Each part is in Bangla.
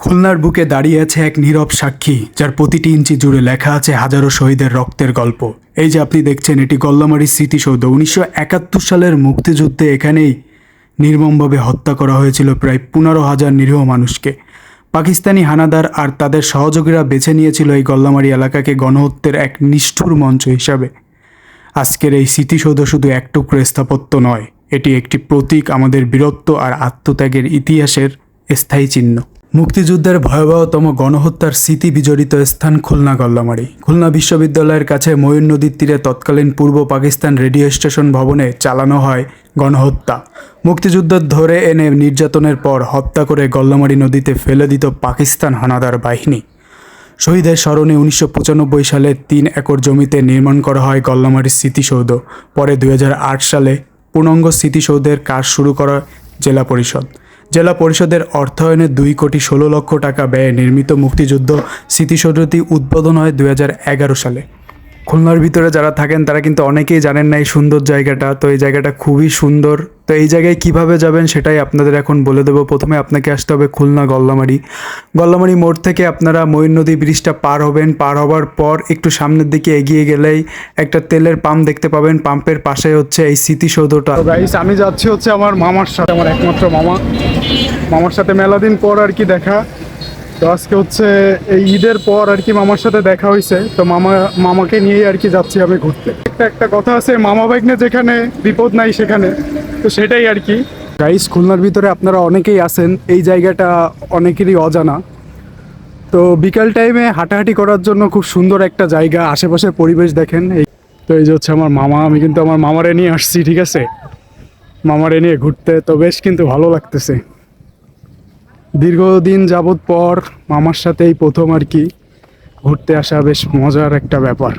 খুলনার বুকে দাঁড়িয়ে আছে এক নীরব সাক্ষী, যার প্রতিটি ইঞ্চি জুড়ে লেখা আছে হাজারো শহীদের রক্তের গল্প। এই যে আপনি দেখছেন, এটি গল্লামারি স্মৃতিসৌধ। উনিশশো একাত্তর সালের মুক্তিযুদ্ধে এখানেই নির্মমভাবে হত্যা করা হয়েছিল প্রায় পনেরো হাজার নিরীহ মানুষকে। পাকিস্তানি হানাদার আর তাদের সহযোগীরা বেছে নিয়েছিল এই গল্লামারি এলাকাকে গণহত্যের এক নিষ্ঠুর মঞ্চ হিসাবে। আজকের এই স্মৃতিসৌধ শুধু এক টুকরো স্থাপত্য নয়, এটি একটি প্রতীক আমাদের বীরত্ব আর আত্মত্যাগের ইতিহাসের স্থায়ী চিহ্ন। মুক্তিযুদ্ধের ভয়াবহতম গণহত্যার স্মৃতি বিজড়িত স্থান খুলনা গল্লামারি। খুলনা বিশ্ববিদ্যালয়ের কাছে ময়ূর নদীর তীরে তৎকালীন পূর্ব পাকিস্তান রেডিও স্টেশন ভবনে চালানো হয় গণহত্যা। মুক্তিযুদ্ধ ধরে এনে নির্যাতনের পর হত্যা করে গল্লামারি নদীতে ফেলে দিত পাকিস্তান হানাদার বাহিনী। শহীদের স্মরণে উনিশশো পঁচানব্বই সালে তিন একর জমিতে নির্মাণ করা হয় গল্লামারির স্মৃতিসৌধ। পরে দু হাজার আট সালে পূর্ণাঙ্গ স্মৃতিসৌধের কাজ শুরু করা জেলা পরিষদ। জেলা পরিষদের অর্থায়নে দুই কোটি ষোলো লক্ষ টাকা ব্যয়ে নির্মিত মুক্তিযুদ্ধ স্মৃতিসৌধটি উদ্বোধন হয় দু হাজার এগারো সালে। খুলনার ভিতরে যারা থাকেন, তারা কিন্তু অনেকেই জানেন না এই সুন্দর জায়গাটা। তো এই জায়গাটা খুবই সুন্দর। তো এই জায়গায় কীভাবে যাবেন সেটাই আপনাদের এখন বলে দেবো। প্রথমে আপনাকে আসতে হবে খুলনা গল্লামারি গল্লামারি মোড় থেকে আপনারা ময়ূর নদী ব্রিজটা পার হবেন। পার হবার পর একটু সামনের দিকে এগিয়ে গেলেই একটা তেলের পাম্প দেখতে পাবেন। পাম্পের পাশে হচ্ছে এই স্মৃতিসৌধটা। আমি যাচ্ছি হচ্ছে আমার মামার সাথে, আমার একমাত্র মামা। মামার সাথে মেলা দিন পর আর কি দেখা। তো আজকে হচ্ছে এই ঈদের পর আর কি মামার সাথে দেখা হয়েছে তো মামা, মামাকে নিয়েই আর কি যাচ্ছি আমি ঘুরতে। একটা একটা কথা আছে, মামা ভাগ্নে যেখানে, বিপদ নাই সেখানে। তো সেটাই আর কি। গাইস খুলনার ভিতরে আপনারা অনেকেই আছেন, এই জায়গাটা অনেকেরই অজানা। তো বিকাল টাইমে হাঁটাহাঁটি করার জন্য খুব সুন্দর একটা জায়গা, আশেপাশের পরিবেশ দেখেন। এই তো এই যে হচ্ছে আমার মামা, আমি কিন্তু আমার মামারে নিয়ে আসছি, ঠিক আছে? মামারে নিয়ে ঘুরতে, তো বেশ কিন্তু ভালো লাগতেছে। দীর্ঘদিন যাবত পর মামার সাথে এই প্রথম আর কি ঘুরতে আসা বেশ মজার একটা ব্যাপার।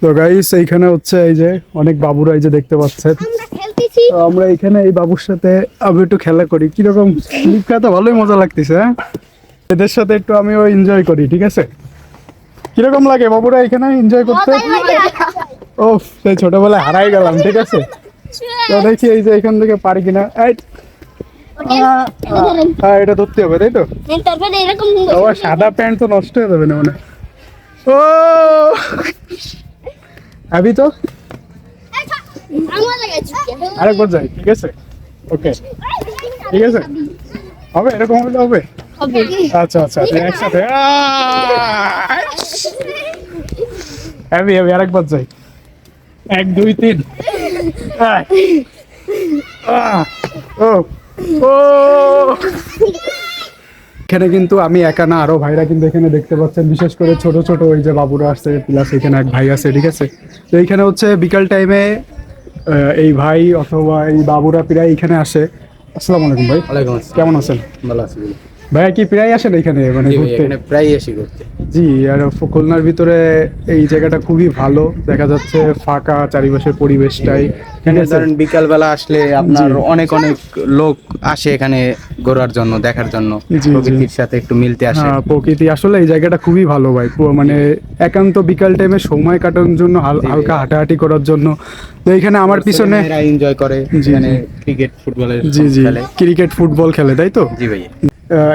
তো গাইস এইখানে হচ্ছে এই যে অনেক বাবুরা এই যে দেখতে পাচ্ছেন। আমরা তো আমরা এখানে এই বাবুর সাথে আমি একটু খেলা করি। কীরকম তো ভালোই মজা লাগতেছে হ্যাঁ? এদের সাথে একটু আমিও এনজয় করি ঠিক আছে? কীরকম লাগে বাবুরা এখানে এনজয় করতে? ও সেই ছোটবেলায় হারাই গেলাম ঠিক আছে? তো দেখি এই যে এখান থেকে পারি কিনা। হ্যাঁ এটা ধরতে হবে তাই তো? তারপরে এরকম আবার সাদা প্যান্ট তো নষ্ট হয়ে যাবে না মানে। ও! আবি তো? আরেকবার যাই ঠিক আছে? ওকে ঠিক আছে? হবে? এরকম হলে হবে? আচ্ছা আচ্ছা আচ্ছা, একসাথে। হ্যাভি হ্যাভি আরেকবার যাই। এক দুই তিন। ও! ও! এখানে কিন্তু আমি একা না আরও ভাইরা কিন্তু এখানে দেখতে পাচ্ছেন বিশেষ করে ছোট ছোট ওই যে বাবুরা আসছে প্লাস এখানে এক ভাই আছে ঠিক আছে? তো এইখানে হচ্ছে বিকাল টাইমে এই ভাই অথবা এই বাবুরা প্রায় এখানে আসে। আসসালামু আলাইকুম ভাই। ওয়ালাইকুম আসসালাম। কেমন আছেন? ভালো আছি। ভাইয়া কি প্রায় আসেন এখানে? মানে ঘুরতে? প্রায় এসি করতে জি আর খুলনার ভিতরে এই জায়গাটা খুবই ভালো। দেখা যাচ্ছে ফাঁকা চারিপাশের পরিবেশটাই। এখানে ধরেন বিকাল বেলা আসলে আপনার অনেক অনেক লোক আসে এখানে ঘোরার জন্য দেখার জন্য। প্রকৃতির সাথে একটু মিলতে আসে। হ্যাঁ প্রকৃতি। আসলে এই জায়গাটা খুবই ভালো ভাই। মানে একান্ত বিকাল টাইমে সময় কাটানোর জন্য হালকা হাঁটাহাঁটি করার জন্য। তো এখানে আমার পিছনে এনজয় করে ক্রিকেট ফুটবলের জি জি। ক্রিকেট ফুটবল খেলে তাই তো? জি ভাই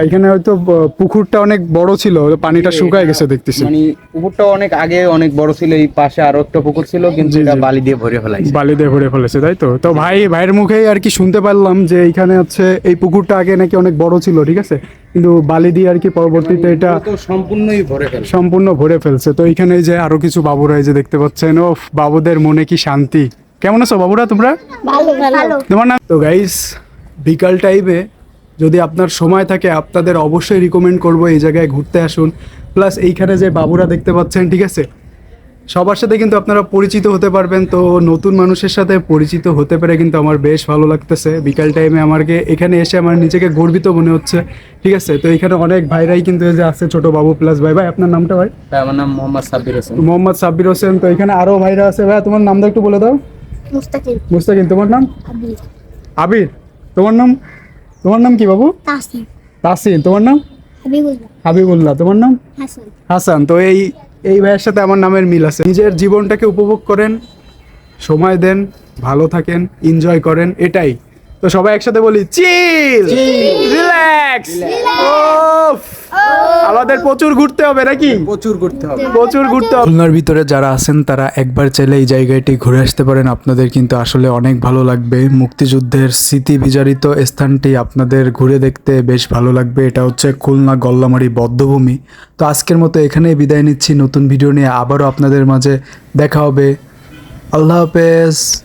এখানে হয়তো পুকুরটা অনেক বড় ছিল পানিটা শুকায় গেছে দেখতেছি। মানে পুকুরটা অনেক আগে অনেক বড় ছিল এই পাশে আরও একটা পুকুর ছিল কিন্তু এটা বালি দিয়ে ভরে ফেলাইছে। বালি দিয়ে ভরে ফেলেছে তাই তো? তো ভাই ভাইয়ের মুখেই আর কি শুনতে পারলাম যে এইখানে হচ্ছে এই পুকুরটা আগে নাকি অনেক বড় ছিল ঠিক আছে? কিন্তু বালি দিয়ে আর কি পরবর্তীতে এটা সম্পূর্ণই ভরে ফেলছে। সম্পূর্ণ ভরে ফেলছে। তো এখানে যে আরও কিছু বাবুরা এই যে দেখতে পাচ্ছেন ও বাবুদের মনে কি শান্তি? কেমন আছো বাবুরা তোমরা? ভালো ভালো। তোমার নাম? তো গাইস বিকাল টাইমে যদি আপনার সময় থাকে আপনাদের অবশ্যই রিকমেন্ড করব এই জায়গায় ঘুরতে আসুন। প্লাস এইখানে যে বাবুরা দেখতে পাচ্ছেন ঠিক আছে? সবার সাথে কিন্তু আপনারা পরিচিত হতে পারবেন। তো নতুন মানুষের সাথে পরিচিত হতে পেরে কিন্তু আমার বেশ ভালো লাগতেছে। বিকাল টাইমে আমাকে এখানে এসে আমার নিজেকে গর্বিত মনে হচ্ছে ঠিক আছে? তো এখানে অনেক ভাইরাই কিন্তু এই যে আছে ছোট বাবু প্লাস ভাই। ভাই আপনার নামটা ভাই? ভাই, আমার নাম মোহাম্মদ সাব্বির হোসেন। মোহাম্মদ সাব্বির হোসেন। তো এখানে আরও ভাইরা আছে। ভাই তোমার নামটা একটু বলে দাও। মুস্তাকিম মুস্তাকিম তোমার নাম? আবির। আবির তোমার নাম? তোমার নাম কি বাবু? তাসিন তোমার নাম? হাবিবুল্লাহ। হাবিবুল্লাহ। তোমার নাম? হাসান। হাসান। তো এই এই ভাইয়ের সাথে আমার নামের মিল আছে। নিজের জীবনটাকে উপভোগ করেন সময় দেন ভালো থাকেন এনজয় করেন এটাই। তো সবাই একসাথে বলি চিল! রিল্যাক্স! আমাদের প্রচুর ঘুরতে হবে নাকি? প্রচুর ঘুরতে হবে। প্রচুর ঘুরতে হবে। খুলনার ভিতরে যারা আছেন তারা একবার চাইলে এই জায়গাটি ঘুরে আসতে পারেন। আপনাদের কিন্তু আসলে অনেক ভালো লাগবে। মুক্তিযুদ্ধের স্মৃতি বিজারিত স্থানটি আপনাদের ঘুরে দেখতে বেশ ভালো লাগবে। এটা হচ্ছে খুলনা গল্লামারি বদ্ধভূমি। তো আজকের মতো এখানেই বিদায় নিচ্ছি। নতুন ভিডিও নিয়ে আবারও আপনাদের মাঝে দেখা হবে। আল্লাহ হাফেজ।